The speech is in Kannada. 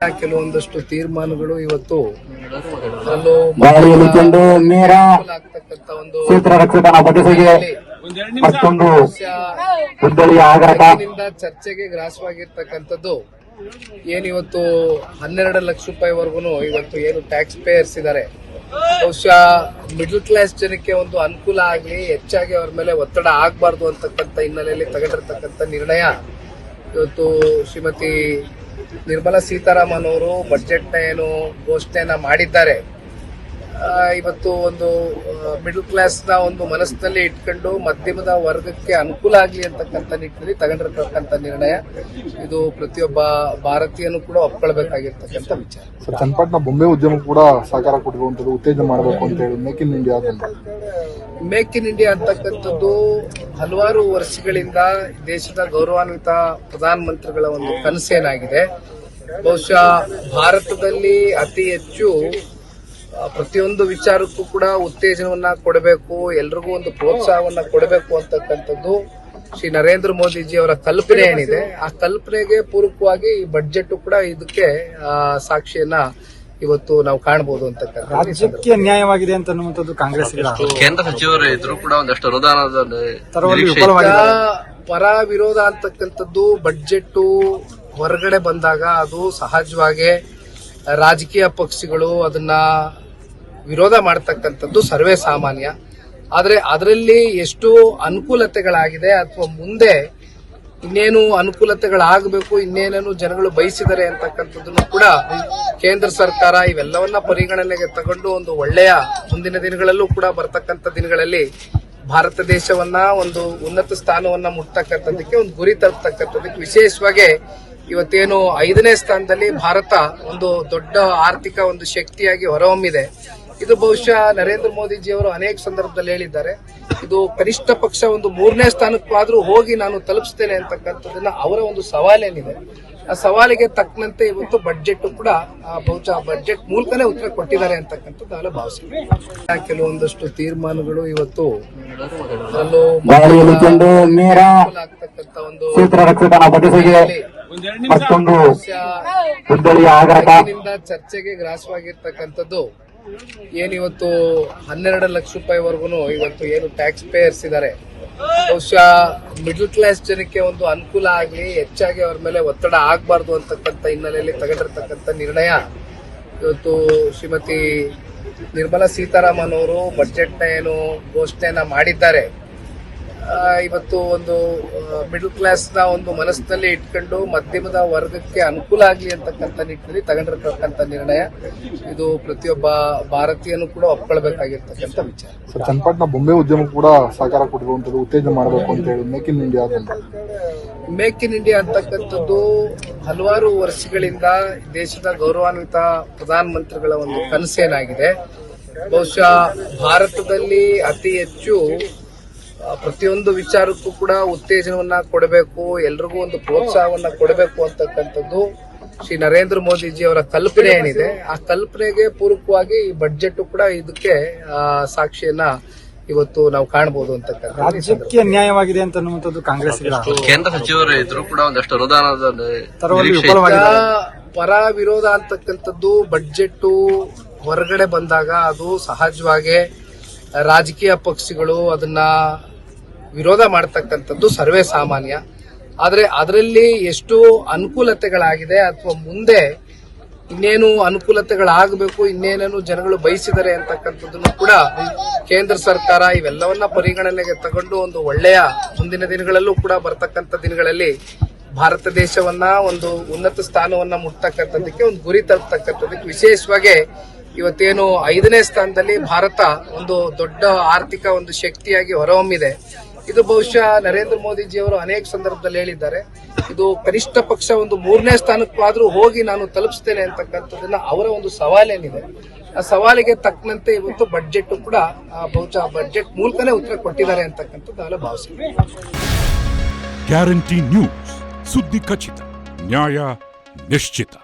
ಕೆಲವೊಂದಷ್ಟು ತೀರ್ಮಾನಗಳು ಇವತ್ತು ನೇರ ರಕ್ಷಕನ ಬದಿಸಿಗೆ ಮತ್ತೊಂದು ಚರ್ಚೆಗೆ ಗ್ರಾಸವಾಗಿರ್ತಕ್ಕಂಥದ್ದು. ಏನಿವತ್ತು ಹನ್ನೆರಡು ಲಕ್ಷ ರೂಪಾಯಿವರೆಗೂ ಇವತ್ತು ಏನು ಟ್ಯಾಕ್ಸ್ ಪೇಯರ್ಸ್ ಇದ್ದಾರೆ. ಬಹುಶಃ ಮಿಡಲ್ ಕ್ಲಾಸ್ ಜನಕ್ಕೆ ಒಂದು ಅನುಕೂಲ ಆಗಲಿ ಹೆಚ್ಚಾಗಿ ಅವ್ರ ಮೇಲೆ ಒತ್ತಡ ಆಗಬಾರ್ದು ಅಂತಕ್ಕಂಥ ಹಿನ್ನೆಲೆಯಲ್ಲಿ ತಗೊಂಡಿರ್ತಕ್ಕಂಥ ನಿರ್ಣಯ ಇವತ್ತು ಶ್ರೀಮತಿ ನಿರ್ಮಲಾ ಸೀತಾರಾಮನ್ ಅವರು ಬಜೆಟ್ನ ಏನು ಘೋಷಣೆಯನ್ನ ಮಾಡಿದ್ದಾರೆ. ಇವತ್ತು ಒಂದು ಮಿಡಲ್ ಕ್ಲಾಸ್ನ ಒಂದು ಮನಸ್ಸಿನಲ್ಲಿ ಇಟ್ಕೊಂಡು ಮಧ್ಯಮದ ವರ್ಗಕ್ಕೆ ಅನುಕೂಲ ಆಗಲಿ ಅಂತಕ್ಕಂಥ ನಿಟ್ಟಿನಲ್ಲಿ ತಗೊಂಡಿರ್ತಕ್ಕಂಥ ನಿರ್ಣಯ. ಇದು ಪ್ರತಿಯೊಬ್ಬ ಭಾರತೀಯನು ಕೂಡ ಒಪ್ಕೊಳ್ಬೇಕಾಗಿರ್ತಕ್ಕಂಥ ವಿಚಾರ. ಚನ್ನಪಟ್ಟಣ ಬೊಂಬೆ ಉದ್ಯಮ ಕೂಡ ಸಹಕಾರ ಕೊಟ್ಟಿರುವಂತದ್ದು ಉತ್ತೇಜನ ಮಾಡಬೇಕು ಅಂತ ಹೇಳಿ make in India make in India ಅಂತಕ್ಕಂಥದ್ದು ಹಲವಾರು ವರ್ಷಗಳಿಂದ ದೇಶದ ಗೌರವಾನ್ವಿತ ಪ್ರಧಾನಮಂತ್ರಿಗಳ ಒಂದು ಕನಸೇನಾಗಿದೆ ಬಹುಶಃ ಭಾರತದಲ್ಲಿ ಅತಿ ಹೆಚ್ಚು ಪ್ರತಿಯೊಂದು ವಿಚಾರಕ್ಕೂ ಕೂಡ ಉತ್ತೇಜನವನ್ನ ಕೊಡಬೇಕು, ಎಲ್ರಿಗೂ ಒಂದು ಪ್ರೋತ್ಸಾಹವನ್ನ ಕೊಡಬೇಕು ಅಂತಕ್ಕಂಥದ್ದು ಶ್ರೀ ನರೇಂದ್ರ ಮೋದಿಜಿ ಅವರ ಕಲ್ಪನೆ ಏನಿದೆ. ಆ ಕಲ್ಪನೆಗೆ ಪೂರಕವಾಗಿ ಈ ಬಡ್ಜೆಟ್ ಕೂಡ ಇದಕ್ಕೆ ಸಾಕ್ಷಿಯನ್ನ ಇವತ್ತು ನಾವು ಕಾಣಬಹುದು ಅಂತ ರಾಜ್ಯಕ್ಕೆ ಅನ್ಯಾಯವಾಗಿದೆ ಅಂತ ಅನ್ನುವಂಥದ್ದು ಕಾಂಗ್ರೆಸ್ ಕೇಂದ್ರ ಸಚಿವರು ಇದ್ರು ಕೂಡ ಒಂದಷ್ಟು ಅನುದಾನದ ಪರ ವಿರೋಧ ಅಂತಕ್ಕಂಥದ್ದು ಬಡ್ಜೆಟ್ ಹೊರಗಡೆ ಬಂದಾಗ ಅದು ಸಹಜವಾಗಿ ರಾಜಕೀಯ ಪಕ್ಷಗಳು ಅದನ್ನ ವಿರೋಧ ಮಾಡತಕ್ಕಂಥದ್ದು ಸರ್ವೇ ಸಾಮಾನ್ಯ. ಆದ್ರೆ ಅದರಲ್ಲಿ ಎಷ್ಟು ಅನುಕೂಲತೆಗಳಾಗಿದೆ ಅಥವಾ ಮುಂದೆ ಇನ್ನೇನು ಅನುಕೂಲತೆಗಳಾಗಬೇಕು, ಇನ್ನೇನೇನು ಜನಗಳು ಬಯಸಿದ್ದಾರೆ ಅಂತಕ್ಕಂಥದ್ದನ್ನು ಕೂಡ ಕೇಂದ್ರ ಸರ್ಕಾರ ಇವೆಲ್ಲವನ್ನ ಪರಿಗಣನೆಗೆ ತಗೊಂಡು ಒಂದು ಒಳ್ಳೆಯ ಮುಂದಿನ ದಿನಗಳಲ್ಲೂ ಕೂಡ ಬರತಕ್ಕಂತ ದಿನಗಳಲ್ಲಿ ಭಾರತ ದೇಶವನ್ನ ಒಂದು ಉನ್ನತ ಸ್ಥಾನವನ್ನ ಮುಟ್ತಕ್ಕಂಥದ್ದಕ್ಕೆ ಒಂದು ಗುರಿ ತಲುಪತಕ್ಕಂಥದ್ದಕ್ಕೆ ವಿಶೇಷವಾಗಿ ಇವತ್ತೇನು ಐದನೇ ಸ್ಥಾನದಲ್ಲಿ ಭಾರತ ಒಂದು ದೊಡ್ಡ ಆರ್ಥಿಕ ಒಂದು ಶಕ್ತಿಯಾಗಿ ಹೊರಹೊಮ್ಮಿದೆ. ಇದು ಬಹುಶಃ ನರೇಂದ್ರ ಮೋದಿಜಿಯವರು ಅನೇಕ ಸಂದರ್ಭದಲ್ಲಿ ಹೇಳಿದ್ದಾರೆ. ಇದು ಕನಿಷ್ಠ ಪಕ್ಷ ಒಂದು ಮೂರನೇ ಸ್ಥಾನಕ್ಕಾದ್ರೂ ಹೋಗಿ ನಾನು ತಲುಪಿಸ್ತೇನೆ ಅಂತಕ್ಕಂಥದ್ದನ್ನ ಅವರ ಒಂದು ಸವಾಲೇನಿದೆ. ಆ ಸವಾಲಿಗೆ ತಕ್ಕಂತೆ ಇವತ್ತು ಬಡ್ಜೆಟ್ ಕೂಡ ಆ, ಬಹುಶಃ ಬಡ್ಜೆಟ್ ಮೂಲಕನೇ ಉತ್ತರ ಕೊಟ್ಟಿದ್ದಾರೆ ಅಂತಕ್ಕಂಥದ್ದು ನಾನು ಭಾವಿಸ್ತೀನಿ. ಕೆಲವೊಂದಷ್ಟು ತೀರ್ಮಾನಗಳು ಇವತ್ತು ಆಗ್ತಕ್ಕಂಥ ಒಂದು ಚರ್ಚೆಗೆ ಗ್ರಾಸವಾಗಿರ್ತಕ್ಕಂಥದ್ದು. ಏನಿವತ್ತು ಹನ್ನೆರಡು ಲಕ್ಷ ರೂಪಾಯಿವರೆಗೂ ಇವತ್ತು ಏನು ಟ್ಯಾಕ್ಸ್ ಪೇಯರ್ಸ್ ಇದ್ದಾರೆ ಬಹುಶಃ ಮಿಡ್ಲ್ ಕ್ಲಾಸ್ ಜನಕ್ಕೆ ಒಂದು ಅನುಕೂಲ ಆಗಲಿ, ಹೆಚ್ಚಾಗಿ ಅವ್ರ ಮೇಲೆ ಒತ್ತಡ ಆಗಬಾರ್ದು ಅಂತಕ್ಕಂಥ ಹಿನ್ನೆಲೆಯಲ್ಲಿ ತಗೊಂಡಿರ್ತಕ್ಕಂಥ ನಿರ್ಣಯ. ಇವತ್ತು ಶ್ರೀಮತಿ ನಿರ್ಮಲಾ ಸೀತಾರಾಮನ್ ಅವರು ಬಜೆಟ್ನ ಏನು ಘೋಷಣೆಯನ್ನ ಮಾಡಿದ್ದಾರೆ. ಇವತ್ತು ಒಂದು ಮಿಡಲ್ ಕ್ಲಾಸ್ನ ಒಂದು ಮನಸ್ಸಿನಲ್ಲಿ ಇಟ್ಕೊಂಡು ಮಧ್ಯಮದ ವರ್ಗಕ್ಕೆ ಅನುಕೂಲ ಆಗಲಿ ಅಂತಕ್ಕಂಥ ನಿಟ್ಟಿನಲ್ಲಿ ತಗೊಂಡಿರ್ತಕ್ಕಂಥ ನಿರ್ಣಯ. ಇದು ಪ್ರತಿಯೊಬ್ಬ ಭಾರತೀಯನು ಕೂಡ ಒಪ್ಕೊಳ್ಬೇಕಾಗಿರ್ತಕ್ಕಂಥ ವಿಚಾರ. ಸರ್ ಚನ್ನಪಟ್ಟಣ ಬೊಂಬೆ ಉದ್ಯಮ ಕೂಡ ಸಹಕಾರ ಕೊಟ್ಟಿರುವಂತದ್ದು ಉತ್ತೇಜನ ಮಾಡಬೇಕು ಅಂತ ಹೇಳಿ make in India make in India ಅಂತಕ್ಕಂಥದ್ದು ಹಲವಾರು ವರ್ಷಗಳಿಂದ ದೇಶದ ಗೌರವಾನ್ವಿತ ಪ್ರಧಾನಮಂತ್ರಿಗಳ ಒಂದು ಕನಸೇನಾಗಿದೆ. ಬಹುಶಃ ಭಾರತದಲ್ಲಿ ಅತಿ ಹೆಚ್ಚು ಪ್ರತಿಯೊಂದು ವಿಚಾರಕ್ಕೂ ಕೂಡ ಉತ್ತೇಜನವನ್ನ ಕೊಡಬೇಕು ಎಲ್ರಿಗೂ ಒಂದು ಪ್ರೋತ್ಸಾಹವನ್ನ ಕೊಡಬೇಕು ಅಂತಕ್ಕಂಥದ್ದು ಶ್ರೀ ನರೇಂದ್ರ ಮೋದಿಜಿ ಅವರ ಕಲ್ಪನೆ ಏನಿದೆ. ಆ ಕಲ್ಪನೆಗೆ ಪೂರಕವಾಗಿ ಈ ಬಡ್ಜೆಟ್ ಕೂಡ ಇದಕ್ಕೆ ಆ, ಸಾಕ್ಷಿಯನ್ನ ಇವತ್ತು ನಾವು ಕಾಣಬಹುದು ಅಂತಕ್ಕಂಥ ರಾಜಕೀಯ ಅನ್ಯಾಯವಾಗಿದೆ ಅಂತ ಅನ್ನುವಂಥದ್ದು ಕಾಂಗ್ರೆಸ್ ಕೇಂದ್ರ ಸಚಿವರು ಇದ್ರು ಕೂಡ ಒಂದಷ್ಟು ಅನುದಾನದ ಪರ ವಿರೋಧ ಅಂತಕ್ಕಂಥದ್ದು ಬಡ್ಜೆಟ್ ಹೊರಗಡೆ ಬಂದಾಗ ಅದು ಸಹಜವಾಗಿ ರಾಜಕೀಯ ಪಕ್ಷಗಳು ಅದನ್ನ ವಿರೋಧ ಮಾಡತಕ್ಕಂಥದ್ದು ಸರ್ವೇ ಸಾಮಾನ್ಯ. ಆದರೆ ಅದರಲ್ಲಿ ಎಷ್ಟು ಅನುಕೂಲತೆಗಳಾಗಿದೆ ಅಥವಾ ಮುಂದೆ ಇನ್ನೇನು ಅನುಕೂಲತೆಗಳಾಗಬೇಕು, ಇನ್ನೇನೇನು ಜನಗಳು ಬಯಸಿದ್ದಾರೆ ಅಂತಕ್ಕಂಥದ್ದನ್ನು ಕೂಡ ಕೇಂದ್ರ ಸರ್ಕಾರ ಇವೆಲ್ಲವನ್ನ ಪರಿಗಣನೆಗೆ ತಗೊಂಡು ಒಂದು ಒಳ್ಳೆಯ ಮುಂದಿನ ದಿನಗಳಲ್ಲೂ ಕೂಡ ಬರ್ತಕ್ಕಂಥ ದಿನಗಳಲ್ಲಿ ಭಾರತ ದೇಶವನ್ನ ಒಂದು ಉನ್ನತ ಸ್ಥಾನವನ್ನ ಮುಟ್ತಕ್ಕಂಥದ್ದಕ್ಕೆ, ಒಂದು ಗುರಿ ತಲುಪ್ತಕ್ಕಂಥದ್ದಕ್ಕೆ ವಿಶೇಷವಾಗಿ ಇವತ್ತೇನು ಐದನೇ ಸ್ಥಾನದಲ್ಲಿ ಭಾರತ ಒಂದು ದೊಡ್ಡ ಆರ್ಥಿಕ ಒಂದು ಶಕ್ತಿಯಾಗಿ ಹೊರಹೊಮ್ಮಿದೆ. ಇದು ಬಹುಶಃ ನರೇಂದ್ರ ಮೋದಿಜಿ ಅವರು ಅನೇಕ ಸಂದರ್ಭದಲ್ಲಿ ಹೇಳಿದ್ದಾರೆ. ಇದು ಕನಿಷ್ಠ ಪಕ್ಷ ಒಂದು ಮೂರನೇ ಸ್ಥಾನಕ್ಕಾದ್ರೂ ಹೋಗಿ ನಾನು ತಲುಪಿಸ್ತೇನೆ ಅಂತಕ್ಕಂಥದ್ದನ್ನ ಅವರ ಒಂದು ಸವಾಲೇನಿದೆ. ಆ ಸವಾಲಿಗೆ ತಕ್ಕಂತೆ ಇವತ್ತು ಬಡ್ಜೆಟ್ ಕೂಡ ಬಹುಶಃ ಬಡ್ಜೆಟ್ ಮೂಲಕನೇ ಉತ್ತರ ಕೊಟ್ಟಿದ್ದಾರೆ ಅಂತಕ್ಕಂಥದ್ದು ನಾನು ಭಾವಿಸ್ತೀನಿ ಗ್ಯಾರಂಟಿ ನ್ಯೂಸ್ ಸುದ್ದಿ ಖಚಿತ ನ್ಯಾಯ ನಿಶ್ಚಿತ